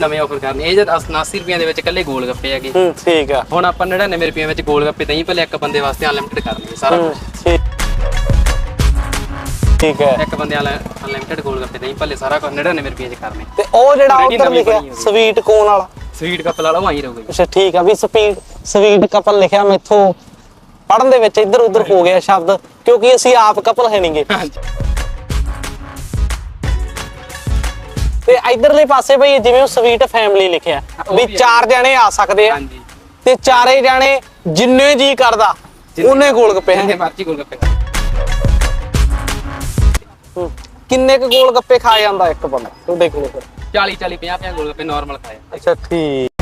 ਨਵੇਂ ਆਫਰ ਕਰਨੇ। ਇਹ ਜਦ 89 ਰੁਪਈਆਂ ਦੇ ਵਿੱਚ ਇਕੱਲੇ ਗੋਲ ਗੱਪੇ ਹੈਗੇ। ਹੂੰ ਠੀਕ ਆ। ਹੁਣ ਆਪਾਂ 99 ਰੁਪਈਆਂ ਵਿੱਚ ਗੋਲ ਗੱਪੇ ਦਹੀਂ ਭਲੇ ਇੱਕ ਬੰਦੇ ਵਾਸਤੇ ਅਨਲਿਮਿਟਡ ਕਰਨੇ ਸਾਰਾ ਹੂੰ। ਠੀਕ। ਠੀਕ ਹੈ। ਇੱਕ ਬੰਦੇ ਅਨਲਿਮਿਟਡ ਗੋਲ ਗੱਪੇ ਦਹੀਂ ਭਲੇ ਸਾਰਾ ਕੁਝ 99 ਰੁਪਈਆਂ ਚ ਕਰਨੇ ਤੇ ਉਹ ਜਿਹੜਾ Ready ਉੱਧਰ ਨਵੀਂ ਲਿਖਿਆ ਬਣੀ ਹੋਈ। ਸਵੀਟ ਕੋਨ ਵਾਲਾ। ਸਵੀਟ ਕੱਪ ਵਾਲਾ ਉਹ ਆਈ ਰਹੂਗਾ ਜੀ। ਅੱਛਾ ਠੀਕ ਆ ਵੀ ਸਪੀਡ ਸਵੀਟ ਕਪਲ ਲਿਖਿਆ ਮੈਥੋਂ। ਪੜਨ ਦੇ ਵਿੱਚ ਇੱਧਰ ਉੱਧਰ ਹੋ ਗਿਆ ਸ਼ਬਦ ਕਿਉਂਕਿ ਅਸੀਂ ਆਪ ਕਪਲ ਹੈ ਨਹੀਂਗੇ ਹਾਂਜੀ। ਤੇ ਇਧਰਲੇ ਪਾਸੇ ਬਈ ਜਿਵੇਂ ਉਹ ਸਵੀਟ ਫੈਮਿਲੀ ਲਿਖਿਆ ਵੀ। ਚਾਰ ਜਣੇ ਆ ਸਕਦੇ ਆ। ਹਾਂਜੀ। ਤੇ ਚਾਰੇ ਜਣੇ ਜਿੰਨੇ ਜੀ ਕਰਦਾ ਉਹਨੇ ਗੋਲ ਗੱਪੇ ਜਿੰਨੇ ਹੈ ਮਰਜ਼ੀ ਗੋਲ ਗੱਪੇ ਕਿੰਨੇ ਕੁ ਗੋਲ ਗੱਪੇ ਖਾ ਜਾਂਦਾ ਇੱਕ ਬੰਦਾ ਤੁਹਾਡੇ ਕੋਲ? ਫਿਰ 40 40 50 50 ਗੋਲ ਗੱਪੇ ਨਾਰਮਲ ਖਾਏ। ਅੱਛਾ ਠੀਕ।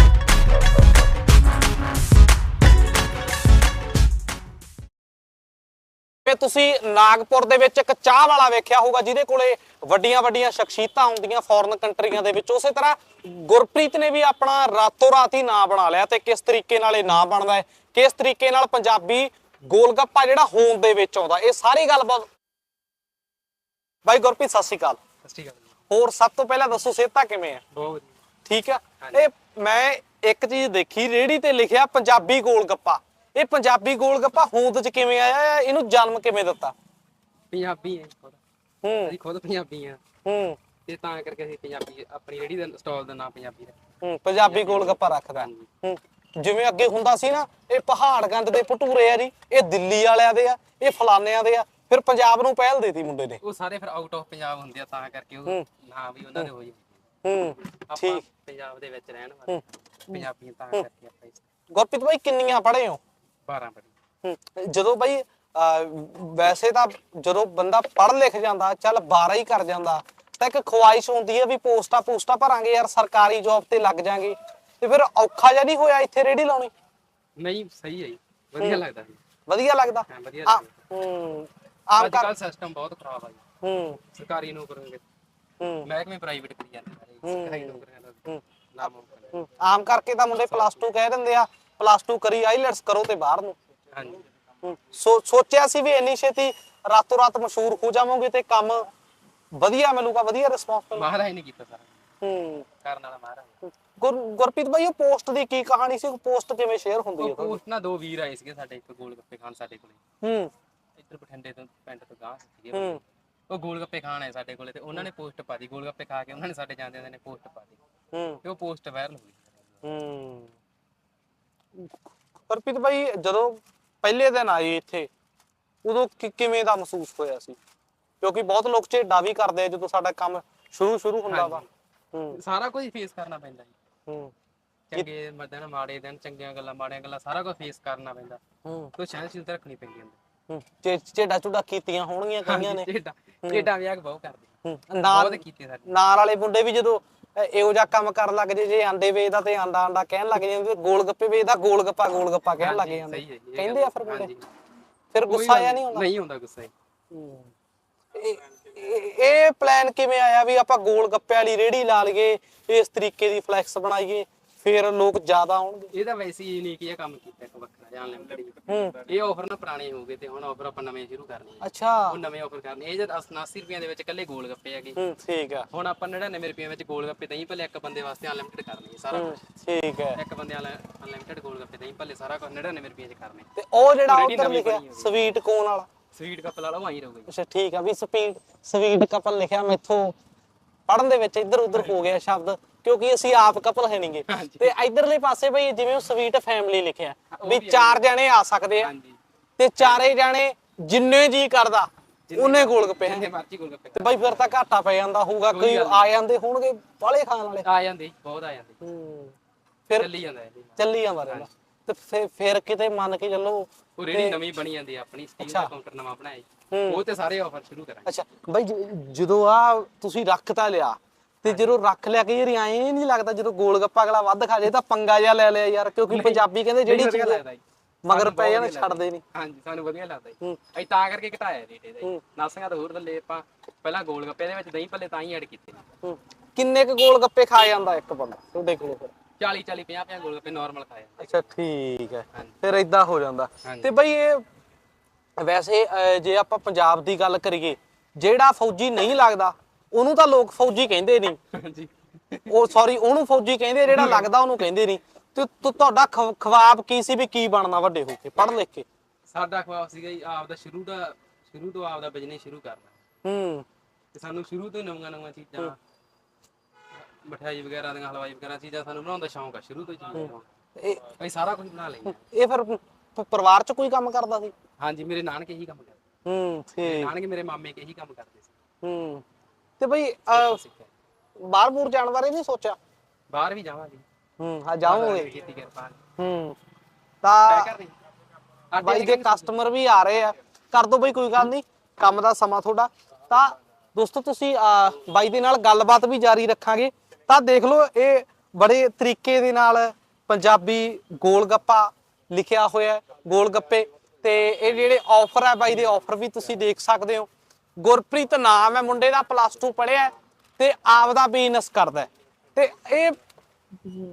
ਤੇ ਤੁਸੀਂ ਨਾਗਪੁਰ ਦੇ ਵਿੱਚ ਇੱਕ ਚਾਹ ਵਾਲਾ ਵੇਖਿਆ ਹੋਊਗਾ ਜਿਹਦੇ ਕੋਲੇ ਵੱਡੀਆਂ ਵੱਡੀਆਂ ਸ਼ਖਸੀਅਤਾਂ ਹੁੰਦੀਆਂ ਫੋਰਨ ਕੰਟਰੀਆਂ ਦੇ ਵਿੱਚ। ਉਸੇ ਤਰ੍ਹਾਂ ਗੁਰਪ੍ਰੀਤ ਨੇ ਵੀ ਆਪਣਾ ਰਾਤੋਂ ਰਾਤ ਹੀ ਨਾਂ ਬਣਾ ਲਿਆ ਤੇ ਕਿਸ ਤਰੀਕੇ ਨਾਲ ਇਹ ਨਾਂ ਬਣਦਾ ਹੈ ਕਿਸ ਤਰੀਕੇ ਨਾਲ ਪੰਜਾਬੀ ਗੋਲਗੱਪਾ ਜਿਹੜਾ ਹੋਂਦ ਦੇ ਵਿੱਚ ਆਉਂਦਾ ਇਹ ਸਾਰੀ ਗੱਲਬਾਤ ਬਾਈ ਗੁਰਪ੍ਰੀਤ ਸਤਿ ਸ਼੍ਰੀ ਅਕਾਲ। ਸਤਿ ਸ਼੍ਰੀ ਅਕਾਲ ਹੋਰ ਸਭ ਤੋਂ ਪਹਿਲਾਂ ਦੱਸੋ ਸਿਹਤਾਂ ਕਿਵੇਂ ਆ? ਬਹੁਤ ਠੀਕ ਆ। ਇਹ ਮੈਂ ਇੱਕ ਚੀਜ਼ ਦੇਖੀ ਰੇੜੀ ਤੇ ਲਿਖਿਆ ਪੰਜਾਬੀ ਗੋਲ ਗੱਪਾ ਇਹ ਪੰਜਾਬੀ ਗੋਲ ਗੱਪਾ ਹੋਂਦ ਚ ਕਿਵੇਂ ਆਇਆ ਹੈ? ਇਹਨੂੰ ਜਨਮ ਕਿਵੇਂ ਦਿੱਤਾ? ਪੰਜਾਬੀ ਹੈ ਖੁਦ। ਹੂੰ। ਅਸੀਂ ਖੁਦ ਪੰਜਾਬੀ ਆ। ਹੂੰ। ਤੇ ਤਾਂ ਕਰਕੇ ਅਸੀਂ ਪੰਜਾਬੀ ਆਪਣੀ ਰੇੜੀ ਦਾ ਸਟਾਲ ਦਾ ਨਾਮ ਪੰਜਾਬੀ ਰੱਖਿਆ। ਹੂੰ ਪੰਜਾਬੀ ਗੋਲ ਗੱਪਾ ਰੱਖਦਾ। ਹੂੰ। ਜਿਵੇਂ ਅੱਗੇ ਹੁੰਦਾ ਸੀ ਨਾ ਇਹ ਪਹਾੜਗੰਜ ਦੇ ਭਟੂਰੇ ਆ ਜੀ ਇਹ ਦਿੱਲੀ ਵਾਲਿਆਂ ਦੇ ਆ ਇਹ ਫਲਾਨਿਆਂ ਦੇ ਆ ਫਿਰ ਪੰਜਾਬ ਨੂੰ ਪਹਿਲ ਦੇਤੀ ਮੁੰਡੇ ਨੇ। ਉਹ ਸਾਰੇ ਫਿਰ ਆਊਟ ਆਫ ਪੰਜਾਬ ਹੁੰਦੇ ਆ ਤਾਂ ਕਰਕੇ ਉਹ। ਨਾਂ ਵੀ ਉਹਨਾਂ ਦੇ ਹੋ ਜਾਂਦੇ ਹੂੰ। ਠੀਕ। ਪੰਜਾਬ ਦੇ ਵਿੱਚ ਰਹਿਣ ਵਾਲੇ। ਪੰਜਾਬੀ ਤਾਂ ਕਰਕੇ ਆਪਾਂ ਗੁਰਪ੍ਰੀਤ ਭਾਈ ਕਿੰਨੀਆਂ ਪੜ੍ਹੇ ਹੋ? 12 ਪੜੀ ਹੂੰ, ਜਦੋਂ ਬਈ ਅਹ, ਵੈਸੇ ਤਾਂ ਜਦੋਂ ਬੰਦਾ ਪੜ੍ਹ ਲਿਖ ਜਾਂਦਾ ਚੱਲ 12 ਹੀ ਕਰ ਜਾਂਦਾ ਤਾਂ ਇੱਕ ਖੁਆਇਸ਼ ਹੁੰਦੀ ਹੈ ਵੀ ਪੋਸਟਾਂ ਪੋਸਟਾਂ ਭਰਾਂਗੇ ਯਾਰ ਸਰਕਾਰੀ ਜੌਬ ਤੇ ਲੱਗ ਜਾਾਂਗੇ। ਤੇ ਫਿਰ ਔਖਾ ਜਿਹਾ ਨਹੀਂ ਹੋਇਆ ਇੱਥੇ ਰੇੜੀ ਲਾਉਣੀ? ਨਹੀਂ ਸਹੀ ਹੈ ਜੀ। ਵਧੀਆ ਲੱਗਦਾ ਜੀ। ਵਧੀਆ ਲੱਗਦਾ? ਹਾਂ ਵਧੀਆ ਆ ਲੱਗਦਾ। ਹੂੰ ਆਮ ਅੱਜ ਕਰ ਕੱਲ ਸਿਸਟਮ ਬਹੁਤ ਖਰਾਬ ਆ ਜੀ। ਹੂੰ। ਸਰਕਾਰੀ ਨੌਕਰੀਆਂ ਹੂੰ। ਮਹਿਕਮੇ ਪ੍ਰਾਈਵੇਟ ਕਰੀ ਜਾਂਦੇ ਸਾਰੇ ਸਰਕਾਰੀ ਨੌਕਰੀਆਂ ਦਾ ਹੂੰ, ਨਾਮ। ਆਮ ਕਰਕੇ ਤਾਂ ਮੁੰਡੇ ਪਲੱਸ 2 ਕਹਿ ਦਿੰਦੇ ਆ। ਪਲੱਸ 2 ਕਰੀ ਆਈਲੈਟਸ ਕਰੋ ਤੇ ਬਾਹਰ ਨੂੰ। ਹਾਂਜੀ। ਸੋ ਸੋਚਿਆ ਸੀ ਵੀ ਇੰਨੀ ਛੇਤੀ ਰਾਤੋਂ ਰਾਤ ਮਸ਼ਹੂਰ ਹੋ ਜਾਵਾਂਗੇ ਤੇ ਕੰਮ ਵਧੀਆ ਮਿਲੂਗਾ ਵਧੀਆ ਰਿਸਪੌਂਸ ਮਿਲੂਗਾ। ਮਹਾਰਾਜ ਨੇ ਕੀਤਾ ਸਾਰਾ। ਹੂੰ। ਕਰਨ ਵਾਲਾ ਮਹਾਰਾਜ। ਗੁਰ ਗੁਰਪ੍ਰੀਤ ਭਾਈ ਉਹ ਪੋਸਟ ਦੀ ਕੀ ਕਹਾਣੀ ਸੀ? ਪੋਸਟ ਕਿਵੇਂ ਸ਼ੇਅਰ ਹੁੰਦੀ ਹੈ ਉਹ ਪੋਸਟ ਨਾ ਦੋ ਵੀਰ ਆਏ ਸੀਗੇ ਸਾਡੇ ਇੱਕ ਗੋਲ ਗੱਪੇ ਖਾਣ ਸਾਡੇ ਕੋਲੇ। ਹੂੰ। ਇੱਧਰ ਬਠਿੰਡੇ ਤੋਂ ਪਿੰਡ ਤੋਂ ਗਾਂ ਸੀਗੇ। ਹੂੰ। ਉਹ ਗੋਲ ਗੱਪੇ ਖਾਣ ਆਏ ਸਾਡੇ ਕੋਲੇ ਤੇ ਉਹਨਾਂ ਨੇ ਪੋਸਟ ਪਾ ਦੀ ਗੋਲ ਗੱਪੇ ਖਾ ਕੇ ਉਹਨਾਂ ਨੇ ਸਾਡੇ ਜਾਂਦੇ ਨੇ ਪੋਸਟ ਪਾ ਦੀ ਹੂੰ। ਤੇ ਉਹ ਪੋਸਟ ਵਾਇਰਲ ਹੋ ਗਈ। ਹੂੰ। ਗੁਰਪ੍ਰੀਤ ਭਾਈ ਜਦੋਂ ਪਹਿਲੇ ਦਿਨ ਆਏ ਇੱਥੇ ਉਦੋਂ ਕਿ- ਕਿਵੇਂ ਦਾ ਮਹਿਸੂਸ ਹੋਇਆ ਸੀ? ਕਿਉਂਕਿ ਬਹੁਤ ਲੋਕ ਝੇਡਾ ਵੀ ਕਰਦੇ ਆ ਜਦੋਂ ਸਾਡਾ ਕੰਮ ਸ਼ੁਰੂ ਸ਼ੁਰੂ ਹੁੰਦਾ ਵਾ। ਹੂੰ। ਸਾਰਾ ਕੁਝ ਫੇਸ ਕਰਨਾ ਪੈਂਦਾ ਜੀ। ਹੂੰ। ਚੰਗੇ ਦਿਨ ਮਾੜੇ ਦਿਨ ਚੰਗੀਆਂ ਗੱਲਾਂ ਮਾੜੀਆਂ ਗੱਲਾਂ ਸਾਰਾ ਕੁਝ ਫੇਸ ਕਰਨਾ ਪੈਂਦਾ। ਹੂੰ। ਕੋਈ ਸਹਿਨਸ਼ੀਲਤਾ ਰੱਖਣੀ ਪੈਂਦੀ ਹੂੰ। ਝੇ- ਝੇਡਾ ਝੁੱਡਾ ਕੀਤੀਆਂ ਹੋਣਗੀਆਂ ਕਈਆਂ ਨੇ। ਢੇਡਾ ਢੇਡਾ ਵਿਆਹ ਬਹੁਤ ਕਰਦੇ। ਹੂੰ। ਨਾਲ ਬਹੁਤ ਕੀਤੇ ਸਾਡੇ। ਨਾਲ ਵਾਲੇ ਮੁੰਡੇ ਵੀ ਜਦੋਂ ਇਹੋ ਜਿਹਾ ਕੰਮ ਕਰਨ ਲੱਗ ਜੇ ਜੇ ਆਂਡੇ ਵੇਚਦਾ ਤੇ ਆਂਡਾ ਆਂਡਾ ਕਹਿਣ ਲੱਗ ਜਾਂਦੇ ਗੋਲ ਗੱਪੇ ਵੇਚਦਾ ਗੋਲ ਗੱਪਾ ਗੋਲ ਗੱਪਾ ਕਹਿਣ ਲੱਗ ਜਾਂਦੇ। ਕਹਿੰਦੇ ਆ ਫਿਰ ਮੁੰਡੇ। ਫਿਰ ਗੁੱਸਾ ਆਇਆ ਨਹੀਂ ਹੁੰਦਾ ਨਹੀਂ ਹੁੰਦਾ ਗੁੱਸਾ ਇਹ ਪਲਾਨ ਕਿਵੇਂ ਆਇਆ ਵੀ ਆਪਾਂ ਗੋਲ ਗੱਪੇ ਵਾਲੀ ਰੇੜੀ ਲਾ ਲਈਏ ਇਸ ਤਰੀਕੇ ਦੀ ਫਲੈਕਸ ਬਣਾਈਏ? ਫਿਰ ਲੋਕ ਜ਼ਿਆਦਾ ਆਉਣਗੇ। ਇਹ ਤਾਂ ਵੈਸੇ ਹੀ ਯੂਨੀਕ ਜਿਹਾ ਕੰਮ ਕੀਤਾ ਇੱਕ ਵੱਖਰਾ ਜਾਂ ਲਿਮਟਿਡ ਇਹ ਆਫਰ ਨਾ ਪੁਰਾਣੇ ਹੋ ਗਏ ਤੇ ਹੁਣ ਆਫਰ ਆਪਾਂ ਨਵੇਂ ਸ਼ੁਰੂ ਕਰਨੇ ਆ। ਅੱਛਾ। ਉਹ ਨਵੇਂ ਆਫਰ ਕਰਨੇ ਇਹ ਜਦ 89 ਰੁਪਈਆਂ ਦੇ ਵਿੱਚ ਇਕੱਲੇ ਗੋਲ ਗੱਪੇ ਹੈਗੇ। ਹੂੰ ਠੀਕ ਆ। ਹੁਣ ਆਪਾਂ 99 ਰੁਪਈਆਂ ਵਿੱਚ ਗੋਲ ਗੱਪੇ ਦਹੀਂ ਭੱਲੇ ਇੱਕ ਬੰਦੇ ਵਾਸਤੇ ਅਨਲਿਮਿਟਡ ਕਰਨੇ ਸਾਰਾ। ਠੀਕ ਹੈ। ਇੱਕ ਬੰਦੇ ਅਨਲਿਮਿਟਡ ਗੋਲ ਗੱਪੇ ਦਹੀਂ ਭੱਲੇ ਸਾਰਾ ਕੁਝ 99 ਰੁਪਈਆਂ ਚ ਕਰਨੇ। ਤੇ ਉਹ ਜਿਹੜਾ ਉੱਧਰ ਲਿਖਿਆ। ਸਵੀਟ ਕੋਨ ਵਾਲਾ। ਸਵੀਟ ਕੱਪ ਵਾਲਾ ਉਹ ਆਈ ਰਹੂਗਾ ਅੱਛਾ ਠੀਕ ਆ। ਵੀ ਸਪੀਡ ਸਵੀਟ ਕਪਲ ਲਿਖਿਆ ਮੈਥੋਂ। ਪੜਨ ਦੇ ਵਿੱਚ ਇੱਧਰ ਉੱਧਰ ਹੋ ਗਿਆ ਸ਼ਬਦ। ਕਿਉਂਕਿ ਅਸੀਂ ਆਪ ਕਪਲ ਹੈ ਨਹੀਂਗੇ। ਤੇ ਇਧਰਲੇ ਪਾਸੇ ਬਈ ਜਿਵੇਂ ਉਹ ਸਵੀਟ ਫੈਮਿਲੀ ਲਿਖਿਆ ਵੀ ਚਾਰ ਜਣੇ ਆ ਸਕਦੇ ਆ। ਤੇ ਚਾਰੇ ਜਣੇ ਜਿੰਨੇ ਜੀ ਕਰਦਾ ਉਹਨੇ ਗੋਲ ਗੱਪੇ ਜਿੰਨੇ ਹੈ ਮਰਜ਼ੀ ਗੋਲ ਗੱਪੇ ਤੇ ਬਈ ਫਿਰ ਤਾਂ ਘਾਟਾ ਪੈ ਜਾਂਦਾ ਹੋਊਗਾ ਕੋਈ ਆ ਜਾਂਦੇ ਹੋਣਗੇ ਬਾਲੇ ਖਾਣ ਵਾਲੇ। ਆ ਜਾਂਦੇ ਬਹੁਤ ਆ ਜਾਂਦੇ। ਹੂੰ। ਫਿਰ ਚੱਲੀ ਜਾਂਦਾ ਚੱਲੀ ਜਾਂਦਾ ਰਹਿੰਦਾ ਤੇ ਫਿਰ ਕਿਤੇ ਮੰਨ ਕੇ ਚੱਲੋ ਉਹ ਰੇੜੀ ਨਵੀਂ ਬਣੀ ਜਾਂਦੀ ਆਪਣੀ ਸਟੀਲ ਦਾ ਕਾਊਂਟਰ ਨਵਾਂ ਬਣਾਇਆ। ਉਹ ਤੇ ਸਾਰੇ ਆਫਰ ਸ਼ੁਰੂ ਕਰਾਂਗੇ। ਅੱਛਾ ਬਈ ਜਦੋਂ ਆ ਤੁਸੀਂ ਰੱਖ ਤਾਂ ਲਿਆ ਤੇ ਜਦੋਂ ਰੱਖ ਲਿਆ ਕਈ ਵਾਰੀ ਐਂ ਨਹੀਂ ਲੱਗਦਾ ਜਦੋਂ ਗੋਲ ਗੱਪਾ ਅਗਲਾ ਵੱਧ ਖਾ ਜੇ ਤਾਂ ਪੰਗਾ ਜਿਹਾ ਲੈ ਲਿਆ ਯਾਰ ਕਿਉਂਕਿ ਪੰਜਾਬੀ ਕਹਿੰਦੇ ਜਿਹੜੀ ਚੀਜ਼। ਮਗਰ ਪੈ ਜਾਣ ਛੱਡਦੇ ਨਹੀਂ ਹਾਂਜੀ ਸਾਨੂੰ ਵਧੀਆ ਲੱਗਦਾ ਜੀ। ਅਸੀਂ ਤਾਂ ਕਰਕੇ ਘਟਾਇਆ ਰੇਟ ਇਹਦਾ। ਨਾਸੀਆਂ ਤਾਂ ਹੋਰ ਥੱਲੇ ਆਪਾਂ ਪਹਿਲਾਂ ਗੋਲ ਗੱਪੇ ਦੇ ਵਿੱਚ ਦਹੀਂ ਭੱਲੇ ਤਾਂ ਹੀ ਐਡ ਕੀਤੇ। ਕਿੰਨੇ ਕੁ ਗੋਲ ਗੱਪੇ ਖਾ ਜਾਂਦਾ ਇੱਕ ਬੰਦਾ ਤੁਹਾਡੇ ਕੋਲ ਫਿਰ 40 40 50 50 ਗੋਲ ਗੱਪੇ ਨਾਰਮਲ ਖਾਏ ਅੱਛਾ ਠੀਕ ਹੈ। ਫਿਰ ਇਦਾਂ ਹੋ ਜਾਂਦਾ। ਤੇ ਬਈ ਇਹ ਵੈਸੇ ਜੇ ਆਪਾਂ ਪੰਜਾਬ ਦੀ ਗੱਲ ਕਰੀਏ ਜਿਹੜਾ ਫੌਜੀ ਨਹੀਂ ਲੱਗਦਾ ਉਹਨੂੰ ਤਾਂ ਲੋਕ ਫੌਜੀ ਕਹਿੰਦੇ ਨਹੀਂ ਹਾਂਜੀ। ਉਹ ਸੌਰੀ ਉਹਨੂੰ ਫੌਜੀ ਕਹਿੰਦੇ ਜਿਹੜਾ ਲੱਗਦਾ ਉਹਨੂੰ ਕਹਿੰਦੇ ਨਹੀਂ ਤੇ ਤੁ- ਤੁਹਾਡਾ ਖ- ਖਵਾਬ ਕੀ ਸੀ ਵੀ ਕੀ ਬਣਨਾ ਵੱਡੇ ਹੋ ਕੇ? ਪੜ੍ਹ ਲਿਖ ਕੇ। ਸਾਡਾ ਖਵਾਬ ਸੀਗਾ ਜੀ ਆਪ ਦਾ ਸ਼ੁਰੂ ਦਾ ਸ਼ੁਰੂ ਤੋਂ ਆਪ ਦਾ ਬਿਜ਼ਨਸ ਸ਼ੁਰੂ ਕਰਨਾ। ਹੂੰ। ਤੇ ਸਾਨੂੰ ਸ਼ੁਰੂ ਤੋਂ ਹੀ ਨਵੀਆਂ ਨਵੀਆਂ ਚੀਜ਼ਾਂ ਮਠਿਆਈ ਵਗੈਰਾ ਦੀਆਂ ਹਲਵਾਈ ਵਗੈਰਾ ਚੀਜ਼ਾਂ ਸਾਨੂੰ ਬਣਾਉਣ ਦਾ ਸ਼ੌਂਕ ਆ ਸ਼ੁਰੂ ਤੋਂ ਹੀ ਚੀਜ਼ਾਂ ਬਣਾਉਣ ਇਹ। ਅਸੀਂ ਸਾਰਾ ਕੁਝ ਬਣਾ ਲਈਏ ਇਹ ਫਿਰ ਪ- ਪਰਿਵਾਰ ਚ ਕੋਈ ਕੰਮ ਕਰਦਾ ਸੀ? ਹਾਂਜੀ ਮੇਰੇ ਨਾਨਕੇ ਇਹੀ ਕੰਮ ਕਰਦੇ ਹੂੰ ਠੀਕ। ਨਾਨਕੇ ਮੇਰੇ ਮਾਮੇ ਕੇ ਇਹੀ ਕੰਮ ਕਰਦੇ ਸੀ। ਹੂੰ। ਤੇ ਬਈ ਬਾਹਰ ਬੂਰ ਜਾਣ ਬਾਰੇ ਨਹੀਂ ਸੋਚਿਆ? ਬਾਹਰ ਵੀ ਜਾਵਾਂਗੇ। ਹੂੰ ਹਾਂ ਕੀਤੀ ਕਿਰਪਾ ਹੂੰ। ਤਾਂ ਬਾਈ ਦੀ ਕਸਟਮਰ ਵੀ ਆ ਰਹੇ ਆ ਕਰ ਦੋ ਬਈ ਕੋਈ ਗੱਲ ਨਹੀਂ ਕੰਮ ਦਾ ਸਮਾਂ ਤੁਹਾਡਾ। ਤਾਂ ਦੋਸਤੋ ਤੁਸੀਂ ਬਾਈ ਦੇ ਨਾਲ ਗੱਲਬਾਤ ਵੀ ਜਾਰੀ ਰੱਖਾਂਗੇ। ਤਾਂ ਦੇਖ ਲਓ ਇਹ ਬੜੇ ਤਰੀਕੇ ਦੇ ਨਾਲ ਪੰਜਾਬੀ ਗੋਲ ਗੱਪਾ ਲਿਖਿਆ ਹੋਇਆ ਹੈ ਗੋਲ ਗੱਪੇ ਤੇ ਇਹ ਜਿਹੜੇ ਆਫਰ ਹੈ ਬਾਈ ਦੇ ਆਫਰ ਵੀ ਤੁਸੀਂ ਦੇਖ ਸਕਦੇ ਹੋ। ਗੁਰਪ੍ਰੀਤ ਨਾਮ ਹੈ ਮੁੰਡੇ ਦਾ ਪਲੱਸ 2 ਪੜ੍ਹਿਆ ਤੇ ਆਪਦਾ ਬਿਜ਼ਨਸ ਕਰਦਾ। ਤੇ ਇਹ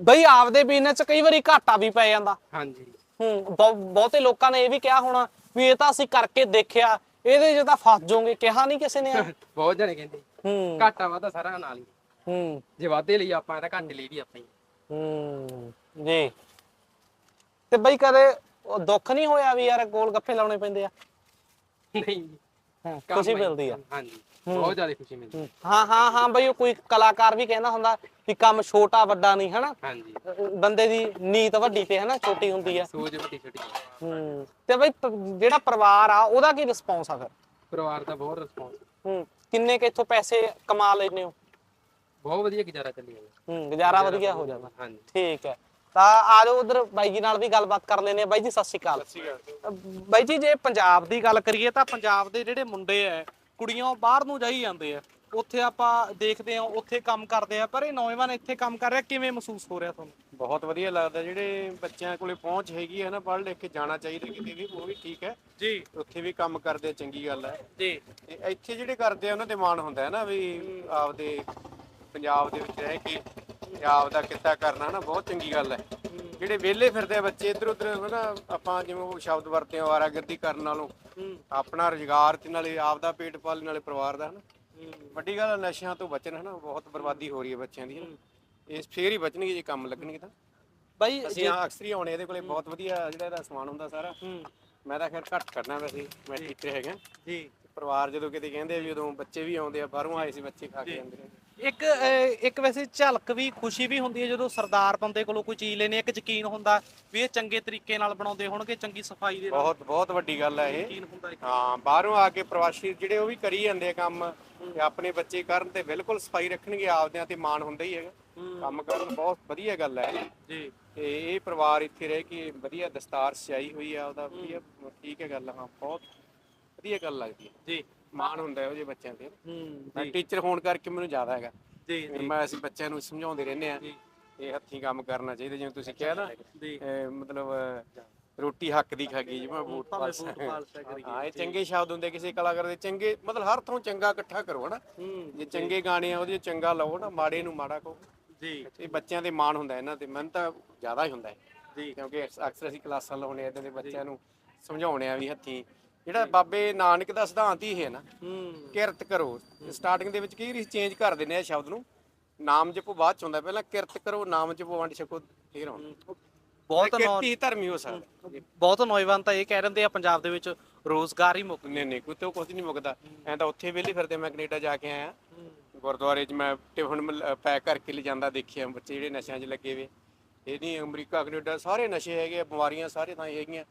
ਬਈ ਆਪਦੇ ਬਿਜ਼ਨਸ ਚ ਕਈ ਵਾਰੀ ਘਾਟਾ ਵੀ ਪੈ ਜਾਂਦਾ। ਹਾਂਜੀ। ਹੂੰ ਬਹੁਤੇ ਲੋਕਾਂ ਨੇ ਇਹ ਵੀ ਕਿਹਾ ਹੋਣਾ ਵੀ ਇਹ ਤਾਂ ਅਸੀਂ ਕਰਕੇ ਦੇਖਿਆ ਇਹਦੇ 'ਚ ਤਾਂ ਫਸ ਜਾਓਗੇ ਕਿਹਾ ਨਹੀਂ ਕਿਸੇ ਨੇ। ਬਹੁਤ ਜਣੇ ਕਹਿੰਦੇ ਹੂੰ। ਘਾਟਾ ਵਾਧਾ ਸਾਰਾ ਨਾਲ ਹੀ। ਹੂੰ। ਜੇ ਵਾਧੇ ਲਈ ਆਪਾਂ ਤਾਂ ਘਾਟੇ ਲਈ ਵੀ ਆਪਾਂ ਹੀ। ਹੂੰ ਜੀ। ਤੇ ਬਈ ਕਦੇ ਦੁੱਖ ਨਹੀਂ ਹੋਇਆ ਵੀ ਯਾਰ ਗੋਲ ਗੱਫੇ ਲਾਉਣੇ ਪੈਂਦੇ ਆ? ਨਹੀਂ। ਜੀ ਕੰਮ ਖੁਸ਼ੀ ਹੀ- ਮਿਲਦੀ ਆ। ਹਾਂਜੀ। ਬਹੁਤ ਜ਼ਿਆਦਾ ਖੁਸ਼ੀ ਮਿਲਦੀ। ਹੂੰ, ਹਾਂ ਹਾਂ ਹਾਂ ਬਈ ਉਹ ਕੋਈ ਕਲਾਕਾਰ ਵੀ ਕਹਿੰਦਾ ਹੁੰਦਾ ਵੀ ਕੰਮ ਛੋਟਾ ਵੱਡਾ ਨਹੀਂ ਹਨਾ? ਹਾਂਜੀ। ਬੰਦੇ ਦੀ ਨੀਤ ਵੱਡੀ ਤੇ ਹਨਾ? ਛੋਟੀ ਹੁੰਦੀ ਆ। ਸੋਚ ਵੱਡੀ ਛੋਟੀ ਹੂੰ। ਤੇ ਬਈ ਪ- ਜਿਹੜਾ ਪਰਿਵਾਰ ਆ ਉਹਦਾ ਕੀ ਰਿਸਪੌਂਸ ਆ ਫਿਰ? ਪਰਿਵਾਰ ਦਾ ਬਹੁਤ ਰਿਸਪੌਂਸ ਹੂੰ। ਕਿੰਨੇ ਕਿ ਇੱਥੋਂ ਪੈਸੇ ਕਮਾ ਲੈਨੇ ਹੋ? ਬਹੁਤ ਵਧੀਆ ਗੁਜ਼ਾਰਾ ਚੱਲੀ ਜਾਂਦਾ। ਹੂੰ ਗੁਜ਼ਾਰਾ ਵਧੀਆ ਹੋ ਜਾਂਦਾ। ਹਾਂਜੀ। ਠੀਕ ਹੈ। ਤਾਂ ਆ ਜਾਓ ਉਧਰ ਬਾਈ ਜੀ ਨਾਲ ਵੀ ਗੱਲਬਾਤ ਕਰ ਲੈਨੇ ਆ ਬਾਈ ਜੀ ਸਤਿ ਸ਼੍ਰੀ ਅਕਾਲ। ਬਾਈ ਜੀ ਜੇ ਪੰਜਾਬ ਦੀ ਗੱਲ ਕਰੀਏ ਤਾਂ ਪੰਜਾਬ ਦੇ ਜਿਹੜੇ ਮੁੰਡੇ ਐ ਕੁੜੀਆਂ ਬਾਹਰ ਨੂੰ ਜਾਈ ਜਾਂਦੇ ਆ ਉੱਥੇ ਆਪਾਂ ਦੇਖਦੇ ਆ ਉੱਥੇ ਕੰਮ ਕਰਦੇ ਆ ਪਰ ਇਹ ਨੌਜਵਾਨ ਇੱਥੇ ਕੰਮ ਕਰ ਰਿਹਾ ਕਿਵੇਂ ਮਹਿਸੂਸ ਹੋ ਰਿਹਾ ਤੁਹਾਨੂੰ? ਬਹੁਤ ਵਧੀਆ ਲੱਗਦਾ ਜਿਹੜੇ ਬੱਚਿਆਂ ਕੋਲੇ ਪਹੁੰਚ ਹੈਗੀ ਹੈ ਨਾ ਪੜ੍ਹ ਲਿਖ ਕੇ ਜਾਣਾ ਚਾਹੀਦਾ ਕਿਤੇ ਵੀ ਉਹ ਵੀ ਠੀਕ ਹੈ। ਜੀ। ਉੱਥੇ ਵੀ ਕੰਮ ਕਰਦੇ ਚੰਗੀ ਗੱਲ ਹੈ। ਜੀ। ਤੇ ਇੱਥੇ ਜਿਹੜੇ ਕਰਦੇ ਆ ਉਹਨਾਂ ਦੇ ਮਾਣ ਹੁੰਦਾ ਹੈ ਨਾ ਵੀ ਆਪਦੇ ਪੰਜਾਬ ਦੇ ਵਿੱਚ ਰਹਿ ਕੇ ਤੇ ਆਪਦਾ ਕਿੱਤਾ ਕਰਨਾ ਨਾ ਬਹੁਤ ਚੰਗੀ ਗੱਲ ਹੈ। ਜਿਹੜੇ ਵਿਹਲੇ ਫਿਰਦੇ ਆ ਬੱਚੇ ਇੱਧਰ ਉੱਧਰ ਹਨਾ ਆਪਾਂ ਜਿਵੇਂ ਉਹ ਸ਼ਬਦ ਵਰਤੇ ਆ ਆਵਾਰਾਗਰਦੀ ਕਰਨ ਨਾਲੋਂ। ਆਪਣਾ ਰੁਜ਼ਗਾਰ ਤੇ ਨਾਲੇ ਆਪਦਾ ਪੇਟ ਪਾਲ ਨਾਲੇ ਪਰਿਵਾਰ ਦਾ ਹਨਾ। ਵੱਡੀ ਗੱਲ ਨਸ਼ਿਆਂ ਤੋਂ ਬਚਣ ਹਨਾ ਬਹੁਤ ਬਰਬਾਦੀ ਹੋ ਰਹੀ ਹੈ ਬੱਚਿਆਂ ਦੀ ਹਨਾ। ਇਸ ਫੇਰ ਹੀ ਬਚਣਗੇ ਜੇ ਕੰਮ ਲੱਗਣਗੇ ਤਾਂ। ਬਾਈ ਅਸੀਂ ਆ ਅਕਸਰ ਹੀ ਆਉਣੇ ਇਹਦੇ ਕੋਲੇ ਬਹੁਤ ਵਧੀਆ ਜਿਹੜਾ ਇਹਦਾ ਸਮਾਨ ਹੁੰਦਾ ਸਾਰਾ। ਹੂੰ। ਮੈਂ ਤਾਂ ਖੈਰ ਘੱਟ ਕਰਨਾ ਵੈਸੇ ਮੈਂ ਟੀਚਰ ਹੈਗਾ। ਜੀ। ਪਰਿਵਾਰ ਜਦੋਂ ਕਿਤੇ ਕਹਿੰਦੇ ਆ ਵੀ ਜਦੋਂ ਬੱਚੇ ਵੀ ਆਉਂਦੇ ਆ ਬਾਹਰੋਂ ਆਏ ਸੀ ਬੱਚੇ ਖਾ ਕੇ ਜਾਂਦੇ ਨੇ। ਇੱਕ ਇੱਕ ਵੈਸੇ ਝਲਕ ਵੀ ਖੁਸ਼ੀ ਵੀ ਹੁੰਦੀ ਹੈ ਜਦੋਂ ਸਰਦਾਰ ਬੰਦੇ ਕੋਲੋਂ ਕੋਈ ਚੀਜ਼ ਲੈਣੀ ਇੱਕ ਯਕੀਨ ਹੁੰਦਾ ਵੀ ਇਹ ਚੰਗੇ ਤਰੀਕੇ ਨਾਲ ਬਣਾਉਂਦੇ ਹੋਣਗੇ ਚੰਗੀ ਸਫ਼ਾਈ ਦੇ ਨਾਲ। ਬਹੁਤ ਬਹੁਤ ਵੱਡੀ ਗੱਲ ਹੈ ਇਹ। ਯਕੀਨ ਹੁੰਦਾ ਹਾਂ ਬਾਹਰੋਂ ਆ ਕੇ ਪ੍ਰਵਾਸੀ ਜਿਹੜੇ ਉਹ ਵੀ ਕਰੀ ਜਾਂਦੇ ਆ ਕੰਮ ਤੇ ਆਪਣੇ ਬੱਚੇ ਕਰਨ ਤੇ ਬਿਲਕੁਲ ਸਫ਼ਾਈ ਰੱਖਣਗੇ ਆਪਦਿਆਂ ਤੇ ਮਾਣ ਹੁੰਦਾ ਹੀ ਹੈਗਾ। ਕੰਮ ਕਰਨ ਬਹੁਤ ਵਧੀਆ ਗੱਲ ਹੈ ਜੀ। ਤੇ ਇਹ ਪਰਿਵਾਰ ਇੱਥੇ ਰਹਿ ਕੇ ਵਧੀਆ ਦਸਤਾਰ ਸਜਾਈ ਹੋਈ ਆ ਉਹਦਾ ਵਧੀਆ ਠੀਕ ਹੈ ਗੱਲ ਹਾਂ ਬਹੁਤ ਵਧੀਆ ਗੱਲ ਲੱਗਦੀ ਹੈ। ਜੀ। ਮਾਣ ਹੁੰਦਾ ਇਹੋ ਜਿਹੇ ਬੱਚਿਆਂ ਤੇ। ਹੂੰ ਮੈਂ ਟੀਚਰ ਹੋਣ ਕਰਕੇ ਮੈਨੂੰ ਜ਼ਿਆਦਾ ਹੈਗਾ। ਜੀ ਮੈਂ ਅਸੀਂ ਬੱਚਿਆਂ ਨੂੰ ਸਮਝਾਉਂਦੇ ਰਹਿੰਦੇ ਆ ਇਹ ਹੱਥੀਂ ਕੰਮ ਕਰਨਾ ਚਾਹੀਦਾ ਜਿਵੇਂ ਤੁਸੀਂ ਕਿਹਾ ਨਾ ਮਤਲਬ ਰੋਟੀ ਹੱਕ ਦੀ ਖਾਗੀ ਜਿਵੇਂ ਬੂਟ ਪਾਲਸ। ਹਾਂ ਇਹ ਚੰਗੇ ਸ਼ਬਦ ਹੁੰਦੇ ਕਿਸੇ ਕਲਾਕਾਰ ਦੇ ਚੰਗੇ ਮਤਲਬ ਹਰ ਥੋਂ ਚੰਗਾ ਇਕੱਠਾ ਕਰੋ ਹਨਾ। ਜੇ ਚੰਗੇ ਗਾਣੇ ਆ ਉਹਦੇ ਚੰਗਾ ਲਓ ਨਾ ਮਾੜੇ ਨੂੰ ਮਾੜਾ ਕਹੋ। ਜੀ। ਇਹ ਬੱਚਿਆਂ ਦੇ ਮਾਣ ਹੁੰਦਾ ਇਹਨਾਂ ਤੇ ਮਨ ਤਾਂ ਜ਼ਿਆਦਾ ਹੀ ਹੁੰਦਾ। ਹੈ ਜੀ। ਕਿਉਂਕਿ ਅਕਸ- ਅਕਸਰ ਅਸੀਂ ਕਲਾਸਾਂ ਲਾਉਣੇ ਆ ਇਦਾਂ ਦੇ ਬੱਚਿਆਂ ਨੂੰ ਸਮਝਾਉਣੇ ਆ ਵੀ ਹੱਥੀਂ ਜਿਹੜਾ ਬਾਬੇ ਨਾਨਕ ਦਾ ਸਿਧਾਂਤ ਹੀ ਹੈ ਨਾ ਹੂੰ। ਕਿਰਤ ਕਰੋ। ਸਟਾਰਟਿੰਗ ਦੇ ਵਿੱਚ ਕਈ ਵਾਰੀ ਚੇਂਜ ਕਰ ਦਿੰਦੇ ਆ ਸ਼ਬਦ ਨੂੰ? ਨਾਮ ਜਪੋ ਬਾਅਦ ਚ ਹੁੰਦਾ। ਪਹਿਲਾਂ ਕਿਰਤ ਕਰੋ ਨਾਮ ਜਪੋ ਵੰਡ ਛਕੋ ਫੇਰ ਆਉਂਦਾ ਬਹੁਤ ਕਿਰਤੀ ਧਰਮੀ ਹੋ ਸਕਦਾ। ਬਹੁਤ ਨੌਜਵਾਨ ਤਾਂ ਇਹ ਕਹਿ ਰਹਿੰਦੇ ਆ ਪੰਜਾਬ ਦੇ ਵਿੱਚ ਰੋਜ਼ਗਾਰ ਹੀ ਮੁੱਕ ਨਹੀਂ ਨਹੀਂ ਕੋਈ ਤੋਂ ਕੁਝ ਨਹੀਂ ਮੁੱਕਦਾ। ਐਂ ਤਾਂ ਉੱਥੇ ਵਿਹਲੇ ਫਿਰਦੇ ਮੈਂ ਕੈਨੇਡਾ ਜਾ ਕੇ ਆਇਆ। ਗੁਰਦੁਆਰੇ 'ਚ ਮੈਂ ਟਿਫਨ ਪੈਕ ਕਰਕੇ ਲੈ ਜਾਂਦਾ ਦੇਖਿਆ ਬੱਚੇ ਜਿਹੜੇ ਨਸ਼ਿਆਂ 'ਚ ਲੱਗੇ ਵੇ। ਇਹ ਨਹੀਂ ਅਮਰੀਕਾ ਕੈਨੇਡਾ ਸਾਰੇ ਨਸ਼ੇ ਹੈਗੇ ਆ ਬਿਮਾਰੀਆਂ ਸਾਰੇ ਥਾਂ ਹੈਗੀਆਂ।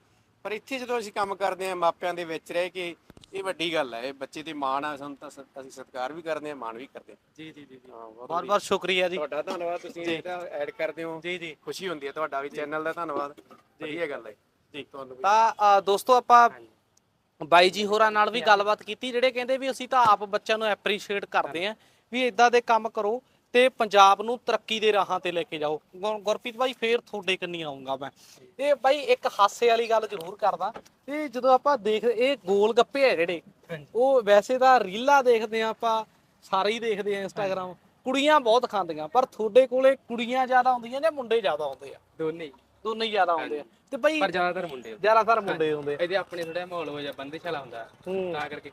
ਪਰ ਇੱਥੇ ਜਦੋਂ ਅਸੀਂ ਕੰਮ ਕਰਦੇ ਆ ਮਾਪਿਆਂ ਦੇ ਵਿੱਚ ਰਹਿ ਕੇ ਇਹ ਵੱਡੀ ਗੱਲ ਹੈ ਇਹ ਬੱਚੇ ਤੇ ਮਾਣ ਆ ਸਾਨੂੰ ਤਾਂ ਸ- ਅਸੀਂ ਸਤਿਕਾਰ ਵੀ ਕਰਦੇ ਆ ਮਾਣ ਵੀ ਕਰਦੇ ਆ ਜੀ ਜੀ ਜੀ ਹਾਂ ਬਹੁਤ ਬਹੁਤ ਬਹੁਤ ਸ਼ੁਕਰੀਆ ਜੀ। ਤੁਹਾਡਾ ਧੰਨਵਾਦ ਤੁਸੀਂ ਇਹਦਾ ਐਡ ਕਰਦੇ ਹੋ। ਜੀ ਜੀ। ਖੁਸ਼ੀ ਹੁੰਦੀ ਹੈ ਤੁਹਾਡਾ ਵੀ ਚੈਨਲ ਦਾ ਧੰਨਵਾਦ। ਵਧੀਆ ਗੱਲ ਹੈ। ਜੀ। ਤੁਹਾਨੂੰ ਵੀ। ਤਾਂ ਅ, ਦੋਸਤੋ ਆਪਾਂ ਬਾਈ ਜੀ ਹੋਰਾਂ ਨਾਲ ਵੀ ਗੱਲਬਾਤ ਕੀਤੀ ਜਿਹੜੇ ਕਹਿੰਦੇ ਵੀ ਅਸੀਂ ਤਾਂ ਆਪ ਬੱਚਿਆਂ ਨੂੰ ਐਪਰੀਸ਼ੀਏਟ ਕਰਦੇ ਆਂ ਵੀ ਇਦਾਂ ਦੇ ਕੰਮ ਕਰੋ। ਤੇ ਪੰਜਾਬ ਨੂੰ ਤਰੱਕੀ ਦੇ ਰਾਹਾਂ ਤੇ ਲੈ ਕੇ ਜਾਓ। ਗੁਰ- ਗੁਰਪ੍ਰੀਤ ਬਾਈ ਫੇਰ ਤੁਹਾਡੇ ਕੰਨੀ ਆਉਂਗਾ ਮੈਂ। ਇਹ ਬਾਈ ਇੱਕ ਹਾਸੇ ਵਾਲੀ ਗੱਲ ਜ਼ਰੂਰ ਕਰਦਾ। ਇਹ ਜਦੋਂ ਆਪਾਂ ਦੇਖ ਇਹ ਗੋਲ ਗੱਪੇ ਆ ਜਿਹੜੇ ਉਹ ਵੈਸੇ ਤਾਂ ਰੀਲਾਂ ਦੇਖਦੇ ਆ ਆਪਾਂ ਸਾਰੇ ਹੀ ਦੇਖਦੇ ਆ ਇੰਸਟਾਗ੍ਰਾਮ ਕੁੜੀਆਂ ਬਹੁਤ ਖਾਂਦੀਆਂ ਪਰ ਤੁਹਾਡੇ ਕੋਲੇ ਕੁੜੀਆਂ ਜ਼ਿਆਦਾ ਆਉਂਦੀਆਂ ਜਾਂ ਮੁੰਡੇ ਜ਼ਿਆਦਾ ਆਉਂਦੇ ਆ? ਦੋਨੇ ਹੀ। ਦੋਨੇ ਹੀ ਜ਼ਿਆਦਾ ਆਉਂਦੇ ਆ। ਤੇ ਬਾਈ ਪਰ ਜ਼ਿਆਦਾਤਰ ਮੁੰਡੇ ਹੁੰਦੇ। ਜ਼ਿਆਦਾਤਰ ਮੁੰਡੇ ਆਉਂਦੇ ਆ। ਇਹਦੇ ਆਪਣੇ ਥੋੜਾ ਮਾਹੌਲ ਹੋ ਜਾ ਬੰਦਿਸ਼ ਵਾਲਾ ਹੁੰਦਾ। ਹੂੰ। ਤਾਂ ਕਰਕੇ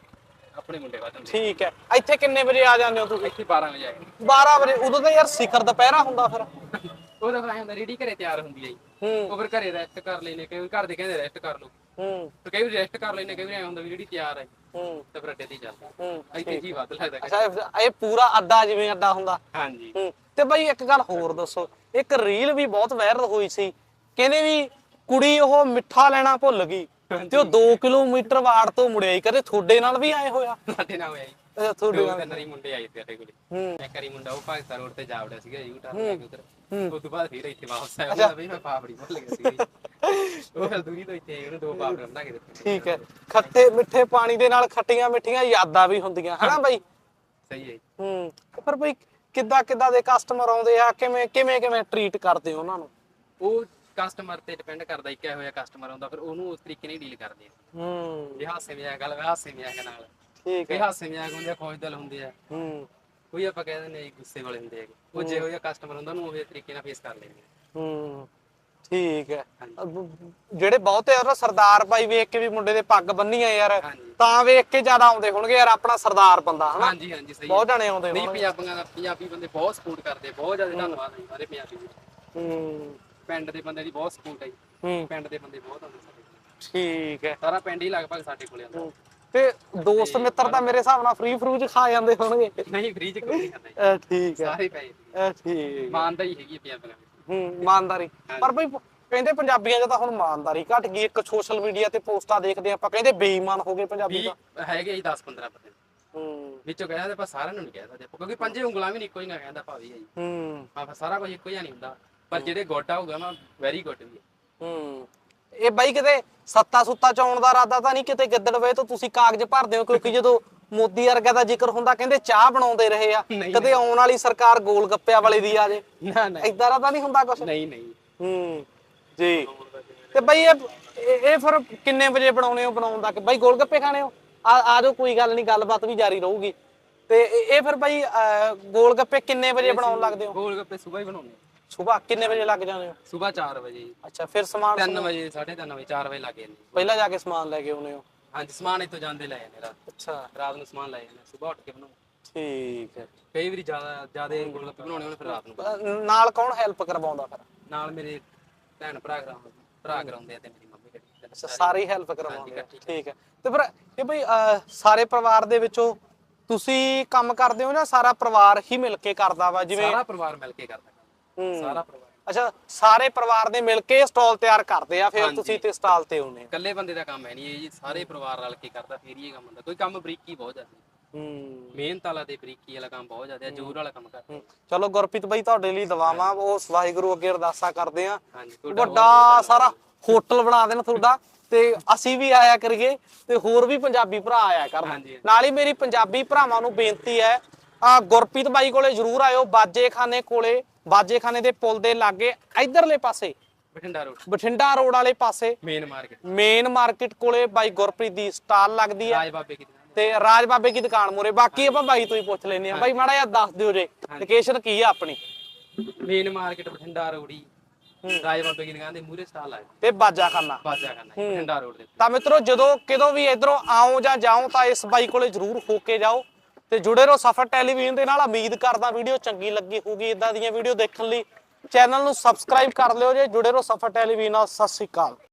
ਆਪਣੇ ਮੁੰਡੇ ਦੇ ਠੀਕ ਹੈ। ਇੱਥੇ ਕਿੰਨੇ ਵਜੇ ਆ ਜਾਂਦੇ ਹੋ ਤੁਸੀਂ? ਇੱਥੇ 12 ਵਜੇ ਆਏ 12 ਵਜੇ ਉਦੋਂ ਤਾਂ ਯਾਰ ਸਿਖਰ ਦੁਪਹਿਰਾ ਹੁੰਦਾ ਫਿਰ। ਉਹ ਤਾਂ ਫਿਰ ਐਂ ਹੁੰਦਾ ਰੇਡੀ ਘਰੇ ਤਿਆਰ ਹੁੰਦੀ ਹੈ ਜੀ ਹੂੰ। ਉਹ ਫਿਰ ਘਰੇ ਰੈਸਟ ਕਰ ਲੈਨੇ ਕਈ ਘਰ ਦੇ ਕਹਿੰਦੇ ਰੈਸਟ ਕਰ ਲਓ। ਹੂੰ। ਫਿਰ ਕਈ ਰੈਸਟ ਕਰ ਲੈਨੇ ਕਈ ਐਂ ਹੁੰਦਾ ਵੀ ਜਿਹੜੀ ਤਿਆਰ ਹੈ ਹੂੰ। ਤਾਂ ਫਿਰ ਅੱਡੇ ਤੇ ਚੱਲਦਾ ਹੂੰ। ਇੱਥੇ ਜੀ ਵੱਧ ਲੱਗਦਾ ਅੱਛਾ ਇਹ- ਪੂਰਾ ਅੱਡਾ ਜਿਵੇਂ ਅੱਡਾ ਹੁੰਦਾ। ਹਾਂਜੀ। ਹੂੰ। ਤੇ ਬਾਈ ਇੱਕ ਗੱਲ ਹੋਰ ਦੱਸੋ ਇੱਕ ਰੀਲ ਵੀ ਬਹੁਤ ਵਾਇਰਲ ਹੋਈ ਸੀ। ਕਹਿੰਦੇ ਵੀ ਕੁੜੀ ਉਹ ਮਿੱਠਾ ਲੈਣਾ ਭੁੱਲ ਗਈ। ਤੇ ਉਹ 2 ਕਿਲੋਮੀਟਰ ਵਾੜ ਤੋਂ ਮੁੜਿਆ ਹੀ ਕਦੇ ਤੁਹਾਡੇ ਨਾਲ ਵੀ ਆਏ ਹੋਇਆ? ਸਾਡੇ ਨਾਲ ਹੋਇਆ ਜੀ। ਅੱਛਾ, ਤੁਹਾਡੇ ਦੋ ਨਾਲ। ਤਿੰਨ ਵਾਰੀ ਮੁੰਡੇ ਆਏ ਤੇ ਸਾਡੇ ਕੋਲੇ। ਹੂੰ। ਇੱਕ ਵਾਰੀ ਮੁੰਡਾ ਉਹ ਪਾਕਿਸਤਾਨ ਰੋਡ ਤੇ ਜਾ ਵੜਿਆ ਸੀਗਾ ਯੂ ਟਰਨ ਲੈ ਕੇ ਉਧਰ। ਉਸ ਤੋਂ ਬਾਅਦ ਫਿਰ ਇੱਥੇ ਵਾਪਸ ਆਇਆ। ਉਹਦਾ ਵੀ ਮੈਂ ਪਾਪੜੀ ਭੁੱਲ ਗਿਆ ਸੀ ਉਹ ਫਿਰ ਦੂਰੀ ਤੋਂ ਇੱਥੇ ਆਏ ਉਹਨੂੰ ਦੋ ਪਾਪੜ ਬਣਾ ਕੇ ਦਿੱਤੇ ਠੀਕ ਹੈ। ਖੱਟੇ ਮਿੱਠੇ ਪਾਣੀ ਦੇ ਨਾਲ ਖੱਟੀਆਂ ਮਿੱਠੀਆਂ ਯਾਦਾਂ ਵੀ ਹੁੰਦੀਆਂ ਹਨਾ ਬਾਈ? ਸਹੀ ਹੈ ਜੀ। ਹੂੰ। ਪਰ ਬਈ ਕਿੱਦਾਂ ਕਿੱਦਾਂ ਦੇ ਕਸਟਮਰ ਆਉਂਦੇ ਆ? ਕਿਵੇਂ ਕਿਵੇਂ ਕਿਵੇਂ ਟਰੀਟ ਕਰਦੇ ਹੋ ਉਹਨਾਂ ਨੂੰ? ਉਹ ਕਸਟਮਰ ਤੇ ਡਿਪੈਂਡ ਕਰਦਾ ਹੀ ਕਿਹੋ ਜਿਹਾ ਕਸਟਮਰ ਆਉਂਦਾ ਫਿਰ ਉਹਨੂੰ ਉਸ ਤਰੀਕੇ ਨਾਲ ਡੀਲ ਕਰਦੇ ਆ। ਹੂੰ। ਜੇ ਹਾਸੇ ਮਜ਼ਾਕ ਗੱਲ ਹਾਸੇ ਮਜ਼ਾਕ ਨਾਲ। ਠੀਕ ਹੈ। ਹਾਸੇ ਮਜ਼ਾਕ ਹੁੰਦੇ ਆ ਖੁਸ਼ਦਲ ਹੁੰਦੇ ਆ। ਹੂੰ। ਕੋਈ ਆਪਾਂ ਕਹਿ ਦਿੰਦੇ ਆ ਜੀ ਗੁੱਸੇ ਵਾਲੇ ਹੁੰਦੇ ਹੈਗੇ ਉਹ ਜਿਹੋ ਜਿਹਾ ਕਸਟਮਰ ਹੁੰਦਾ ਉਹਨੂੰ ਉਹਦੇ ਤਰੀਕੇ ਨਾਲ ਫੇਸ ਕਰ ਲੈਂਦੇ ਆ। ਹੂੰ। ਠੀਕ ਹੈ। ਜਿਹੜੇ ਬਹੁਤੇ ਆ ਨਾ ਸਰਦਾਰ ਭਾਈ ਵੇਖ ਕੇ ਵੀ ਮੁੰਡੇ ਦੇ ਪੱਗ ਬੰਨੀ ਆ ਯਾਰ ਤਾਂ ਵੇਖ ਕੇ ਜ਼ਿਆਦਾ ਆਉਂਦੇ ਹੋਣਗੇ ਯਾਰ ਆਪਣਾ ਸਰਦਾਰ ਬੰਦਾ ਹਨਾ? ਹਾਂਜੀ ਹਾਂਜੀ ਸਹੀ। ਬਹੁਤ ਜਾਣੇ ਆਉਂਦੇ ਨਹੀਂ ਹੋਣਗੇ। ਪੰਜਾਬੀਆਂ ਦਾ ਪੰਜਾਬੀ ਬੰਦੇ ਬਹੁਤ ਸਪੋਰਟ ਕਰਦੇ ਬਹੁਤ ਜ਼ਿਆਦਾ ਧੰਨਵਾਦ ਹੈ ਸਾਰੇ ਪੰਜਾਬੀ। ਹੂੰ। ਪਿੰਡ ਦੇ ਬੰਦੇ ਦੀ ਬਹੁਤ ਸਪੋਰਟ ਹੈ ਜੀ। ਹੂੰ। ਪਿੰਡ ਦੇ ਬੰਦੇ ਬਹੁਤ ਆਉਂਦੇ ਸਾਡੇ ਕੋਲ। ਠੀਕ ਹੈ। ਸਾਰਾ ਪਿੰਡ ਹੀ ਲਗਭਗ ਸਾਡੇ ਕੋਲੇ ਆਉਂਦਾ। ਹੂੰ। ਤੇ ਦੋਸਤ ਮਿੱਤਰ ਤਾਂ ਮੇਰੇ ਹਿਸਾਬ ਨਾਲ ਫ੍ਰੀ ਫਰੂਜ ਖਾ ਜਾਂਦੇ ਹੋਣਗੇ। ਨਹੀਂ ਫ੍ਰੀ ਚ ਕੋਈ ਨਹੀਂ ਖਾਂਦਾ ਜੀ। ਅਹ ਠੀਕ ਹੈ। ਸਾਰੇ ਪੈਸੇ ਅਹ ਠੀਕ। ਇਮਾਨਦਾਰੀ ਹੈਗੀ ਹੈ ਪੰਜਾਬੀਆਂ ਵਿੱਚ ਹੂੰ ਇਮਾਨਦਾਰੀ। ਪਰ ਬਈ ਕਹਿੰਦੇ ਪੰਜਾਬੀਆਂ 'ਚ ਤਾਂ ਹੁਣ ਇਮਾਨਦਾਰੀ ਘਟ ਗਈ। ਇੱਕ ਸੋਸ਼ਲ ਮੀਡੀਆ ਤੇ ਪੋਸਟਾਂ ਦੇਖਦੇ ਆਪਾਂ। ਕਹਿੰਦੇ ਬੇਈਮਾਨ ਹੋ ਗਏ ਪੰਜਾਬੀ ਵੀ ਤਾਂ। ਹੈਗੇ ਜੀ 10 15 ਬੰਦੇ। ਹੂੰ। ਵਿੱਚੋਂ ਕਹਿ ਸਕਦੇ ਪਰ ਸਾਰਿਆਂ ਨੂੰ ਨਹੀਂ ਕਹਿ ਸਕਦੇ। ਕਿਉਂਕਿ ਪੰਜੇ ਉਂਗਲਾਂ ਵੀ ਨਹੀਂ ਇੱਕੋ ਹੀ ਨਾ ਕਹਿੰਦਾ ਭਾਵੀ ਹੈ ਜੀ। ਹੂੰ। ਹਾਂ ਫਿਰ ਸਾਰਾ ਕੁਝ ਇੱਕੋ ਜਿਹਾ ਨਹੀਂ ਹੁੰਦਾ। ਪਰ ਜਿਹੜੇ ਗੋਡਾ ਹੋਊਗਾ ਨਾ ਵੈਰੀ ਗੁੱਡ ਵੀ ਹੈ। ਇਹ ਬਾਈ ਕਿਤੇ ਸੱਤਾ ਸੁੱਤਾ ਚ ਆਉਣ ਦਾ ਇਰਾਦਾ ਤਾਂ ਨਹੀਂ ਕਿਤੇ ਗਿੱਦੜ ਵੇ ਤੋਂ ਤੁਸੀਂ ਕਾਗਜ਼ ਭਰਦੇ ਹੋ ਕਿਉਂਕਿ ਜਦੋਂ ਮੋਦੀ ਵਰਗਾ ਦਾ ਜ਼ਿਕਰ ਹੁੰਦਾ ਕਹਿੰਦੇ ਚਾਹ ਬਣਾਉਂਦੇ ਰਹੇ ਆ। ਨਹੀਂ, ਕਦੇ ਆਉਣ ਵਾਲੀ ਸਰਕਾਰ ਗੋਲ ਗੱਪਿਆਂ ਵਾਲੇ ਦੀ ਆ ਜੇ। ਨਾ ਨਾ। ਇਦਾਂ ਦਾ ਤਾਂ ਨਹੀਂ ਹੁੰਦਾ ਕੁਛ? ਨਹੀਂ ਨਹੀਂ। ਹੂੰ ਜੀ। ਤੇ ਬਾਈ ਇਹ ਇਹ ਇਹ ਫਿਰ ਕਿੰਨੇ ਵਜੇ ਬਣਾਉਣੇ ਹੋ ਬਣਾਉਣ ਦਾ ਬਾਈ ਗੋਲ ਗੱਪੇ ਖਾਣੇ ਹੋ? ਆ ਆ ਜਾਓ ਕੋਈ ਗੱਲ ਨਹੀਂ ਗੱਲਬਾਤ ਵੀ ਜਾਰੀ ਰਹੂਗੀ। ਤੇ ਇਹ ਇਹ ਫਿਰ ਬਾਈ ਅਹ, ਗੋਲ ਗੱਪੇ ਕਿੰਨੇ ਵਜੇ ਬਣਾਉਣ ਲੱਗਦੇ ਹੋ? ਗੋਲ ਗੱਪੇ ਸਵੇਰ ਹੀ ਬਣਾਉਂਦੇ ਸਵੇਰ ਕਿੰਨੇ ਵਜੇ ਲੱਗ ਜਾਂਦੇ ਹੋ? ਸਵੇਰ 4 ਵਜੇ। ਅੱਛਾ ਫਿਰ ਸਮਾਨ 3 ਵਜੇ 3:30 ਵਜੇ 4 ਵਜੇ ਲੱਗ ਜਾਂਦੇ ਪਹਿਲਾਂ ਜਾ ਕੇ ਸਮਾਨ ਲੈ ਕੇ ਆਉਨੇ ਹੋ? ਹਾਂਜੀ ਸਮਾਨ ਇੱਥੋਂ ਜਾਂਦੇ ਲੈ ਜਾਂਦੇ ਰਾਤ ਅੱਛਾ। ਰਾਤ ਨੂੰ ਸਮਾਨ ਲੈ ਜਾਂਦੇ ਸਵੇਰ ਉੱਠ ਕੇ ਬਣਾਉਂਦੇ ਠੀਕ ਹੈ। ਕਈ ਵਾਰੀ ਜ਼ਿਆਦਾ ਜ਼ਿਆਦਾ ਗੋਲ ਗੱਪੇ ਬਣਾਉਣੇ ਹੋਣ ਫਿਰ ਰਾਤ ਨੂੰ ਨਾਲ ਕੌਣ ਹੈਲਪ ਕਰਵਾਉਂਦਾ ਫਿਰ? ਨਾਲ ਮੇਰੇ ਭੈਣ ਭਰਾ ਕਰਾਉਂਦੇ ਭਰਾ ਕਰਾਉਂਦੇ ਆ ਤੇ ਮੇਰੀ ਮੰਮੀ ਕਰੀ ਸਾਰੇ। ਹੈਲਪ ਕਰਵਾਉਂਦੇ। ਠੀਕ ਹੈ। ਤੇ ਫਿਰ ਇਹ ਅਹ, ਸਾਰੇ ਪਰਿਵਾਰ ਦੇ ਵਿੱਚੋਂ ਤੁਸੀਂ ਕੰਮ ਕਰਦੇ ਹੋ ਜਾਂ ਸਾਰਾ ਪਰਿਵਾਰ ਹੀ ਮਿਲ ਕੇ ਕਰਦਾ ਵਾ? ਜਿਵੇਂ ਸਾਰਾ ਪਰਿਵਾਰ ਮਿਲ ਕੇ ਕਰਦਾ। ਸਾਰਾ ਪਰਿਵਾਰ। ਅੱਛਾ ਸਾਰੇ ਪਰਿਵਾਰ ਦੇ ਮਿਲ ਕੇ ਸਟਾਲ ਤਿਆਰ ਕਰਦੇ ਆ ਫਿਰ ਹਾਂਜੀ। ਤੁਸੀਂ ਤੇ ਸਟਾਲ ਤੇ ਆਉਨੇ ਇਕੱਲੇ ਬੰਦੇ ਦਾ ਕੰਮ ਹੈ ਨਹੀਂ ਇਹ ਜੀ ਸਾਰੇ ਪਰਿਵਾਰ ਰਲ ਕੇ ਕਰਦਾ ਫਿਰ ਹੀ ਇਹ ਕੰਮ ਹੁੰਦਾ। ਕੋਈ ਕੰਮ ਬਰੀਕੀ ਬਹੁਤ ਜ਼ਿਆਦਾ ਹੂੰ। ਮਿਹਨਤ ਵਾਲਾ ਤੇ ਬਰੀਕੀ ਵਾਲਾ ਕੰਮ ਬਹੁਤ ਜ਼ਿਆਦਾ ਹੈ ਜ਼ੋਰ ਵਾਲਾ ਕੰਮ ਕਰਦਾ ਹੂੰ। ਚਲੋ ਗੁਰਪ੍ਰੀਤ ਬਾਈ ਤੁਹਾਡੇ ਲਈ ਦਵਾਵਾਂ ਉਸ ਵਾਹਿਗੁਰੂ ਅੱਗੇ ਅਰਦਾਸਾਂ ਕਰਦੇ ਆ। ਹਾਂਜੀ ਤੁਹਾਡਾ ਵੱਡਾ ਸਾਰਾ ਹੋਟਲ ਬਣਾ ਦੇਣ ਤੁਹਾਡਾ ਤੇ ਅਸੀਂ ਵੀ ਆਇਆ ਕਰੀਏ ਤੇ ਹੋਰ ਵੀ ਪੰਜਾਬੀ ਭਰਾ ਆਇਆ ਕਰਨ। ਹਾਂਜੀ। ਨਾਲ ਹੀ ਮੇਰੀ ਪੰਜਾਬੀ ਭਰਾਵਾਂ ਨੂੰ ਬੇਨਤੀ ਹੈ ਆ ਗੁਰਪ੍ਰੀਤ ਬਾਈ ਕੋਲੇ ਜਰੂਰ ਆਇਓ ਬਾਜੇਖਾਨੇ ਕੋਲੇ ਬਾਜੇਖਾਨੇ ਦੇ ਪੁਲ ਦੇ ਲਾਗੇ ਇਧਰਲੇ ਪਾਸੇ। ਬਠਿੰਡਾ ਰੋਡ। ਬਠਿੰਡਾ ਰੋਡ ਵਾਲੇ ਪਾਸੇ। ਮੇਨ ਮਾਰਕੀਟ ਮੇਨ ਮਾਰਕੀਟ ਕੋਲੇ ਬਾਈ ਗੁਰਪ੍ਰੀਤ ਦੀ ਸਟਾਲ ਲੱਗਦੀ ਹੈ ਰਾਜ ਬਾਬੇ ਕੀ ਦੁਕਾਨ। ਤੇ ਰਾਜ ਬਾਬੇ ਕੀ ਦੁਕਾਨ ਮੂਰੇ। ਬਾਕੀ ਆਪਾਂ ਬਾਈ ਤੋਂ ਹੀ ਪੁੱਛ ਲੈਨੇ ਆ। ਬਾਈ ਮਾੜਾ ਜਿਹਾ ਦੱਸ ਦਿਓ ਜੇ। ਲੋਕੇਸ਼ਨ ਕੀ ਆ ਆਪਣੀ? ਮੇਨ ਮਾਰਕੀਟ ਬਠਿੰਡਾ ਰੋੜੀ ਰਾਜ ਬਾਬੇ ਕੀ ਦੁਕਾਨ ਦੇ ਮੂਹਰੇ ਸਟਾਲ ਆਇਆ ਤੇ ਬਾਜਾਖਾਨਾ। ਬਾਜਾ ਕਰਨਾ ਬਠਿੰਡਾ ਰੋਡ ਦੇ। ਤਾਂ ਮਿੱਤਰੋ ਜਦੋਂ ਕਿਦੋਂ ਵੀ ਇਧਰੋਂ ਆਓ ਜਾਂ ਜਾਓ ਤਾਂ ਇਸ ਬਾਈ ਕੋਲੇ ਜਰੂਰ ਹੋ ਕੇ ਜਾਓ। ਤੇ ਜੁੜੇ ਰਹੋ ਸਫਰ ਟੈਲੀਵਿਜ਼ਨ ਦੇ ਨਾਲ। ਉਮੀਦ ਕਰਦਾ ਵੀਡੀਓ ਚੰਗੀ ਲੱਗੀ ਹੋਊਗੀ ਇਦਾਂ ਦੀਆਂ ਵੀਡੀਓ ਦੇਖਣ ਲਈ। ਚੈਨਲ ਨੂੰ ਸਬਸਕ੍ਰਾਈਬ ਕਰ ਲਿਓ ਜੇ ਜੁੜੇ ਰਹੋ ਸਫਰ ਟੈਲੀਵਿਜ਼ਨ ਨਾਲ। ਸਤਿ ਸ਼੍ਰੀ ਅਕਾਲ।